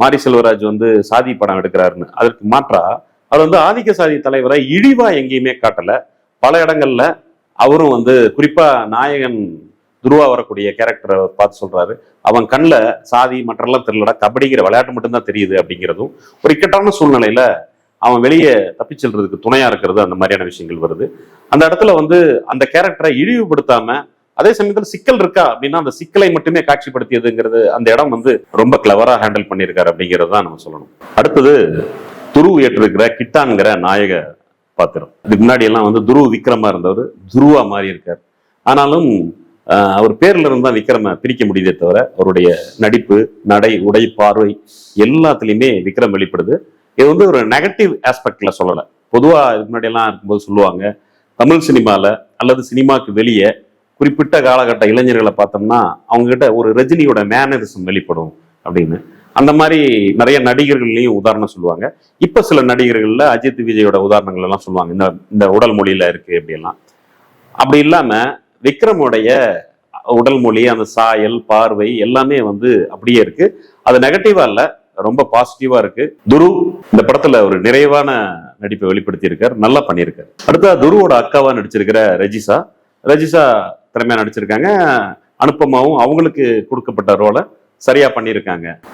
மாரி செல்வராஜ் வந்து சாதி படம் எடுக்கிறாருன்னு. அதற்கு மாற்றா அவர் வந்து ஆதிக்க சாதி தலைவரை இழிவா எங்கேயுமே காட்டல. பல இடங்கள்ல அவரும் வந்து குறிப்பா நாயகன் துருவா வரக்கூடிய கேரக்டரை பார்த்து சொல்றாரு. அவன் கண்ணில் சாதி மற்றெல்லாம் தெரியலடா கபடிங்கிற விளையாட்டு மட்டும்தான் தெரியுது அப்படிங்கிறதும் ஒரு இக்கட்டான சூழ்நிலையில அவன் வெளியே தப்பிச் செல்றதுக்கு துணையா இருக்கிறது அந்த மாதிரியான விஷயங்கள் வருது. அந்த இடத்துல வந்து அந்த கேரக்டரை இழிவுபடுத்தாம அதே சமயத்தில் சிக்கல் இருக்கா அப்படின்னா அந்த சிக்கலை மட்டுமே காட்சிப்படுத்தியதுங்கிறது அந்த இடம் வந்து ரொம்ப கிளவரா ஹேண்டில் பண்ணியிருக்காரு அப்படிங்கிறது தான் நம்ம சொல்லணும். அடுத்தது துரு ஏற்றிருக்கிற கிட்டான்கிற நாயக பாத்திரம். இதுக்கு முன்னாடி எல்லாம் வந்து துருவ விக்ரமா இருந்தவர் துருவா மாறி இருக்கார். ஆனாலும் அவர் பேர்ல இருந்து தான் விக்ரம பிரிக்க முடியுதே தவிர அவருடைய நடிப்பு நடை உடை பார்வை எல்லாத்துலயுமே விக்ரம் வெளிப்படுது. இது வந்து ஒரு நெகட்டிவ் ஆஸ்பெக்ட்ல சொல்லலை. பொதுவாக இதுக்கு முன்னாடி எல்லாம் இருக்கும்போது சொல்லுவாங்க தமிழ் சினிமாவில் அல்லது சினிமாவுக்கு வெளியே குறிப்பிட்ட காலகட்ட இளைஞர்களை பார்த்தோம்னா அவங்ககிட்ட ஒரு ரஜினியோட மேனரிசம் வெளிப்படும் அப்படின்னு. அந்த மாதிரி நிறைய நடிகர்கள்லையும் உதாரணம் சொல்லுவாங்க. இப்போ சில நடிகர்களில் அஜித் விஜயோட உதாரணங்கள் எல்லாம் சொல்லுவாங்க. இந்த இந்த உடல் மொழியில இருக்கு அப்படிலாம் அப்படி இல்லாமல் விக்ரமுடைய உடல் மொழி அந்த சாயல் பார்வை எல்லாமே வந்து அப்படியே இருக்கு. அது நெகட்டிவா இல்லை ரொம்ப பாசிட்டிவா இருக்கு. துரு இந்த படத்துல ஒரு நிறைவான நடிப்பை வெளிப்படுத்தியிருக்கார். நல்லா பண்ணியிருக்காரு. அடுத்தா துருவோட அக்காவா நடிச்சிருக்கிற ரஜிசா. ரஜிசா திறமையாக நடிச்சிருக்காங்க. அனுப்பமாவும் அவங்களுக்கு கொடுக்கப்பட்ட ரோலை சரியா பண்ணியிருக்காங்க.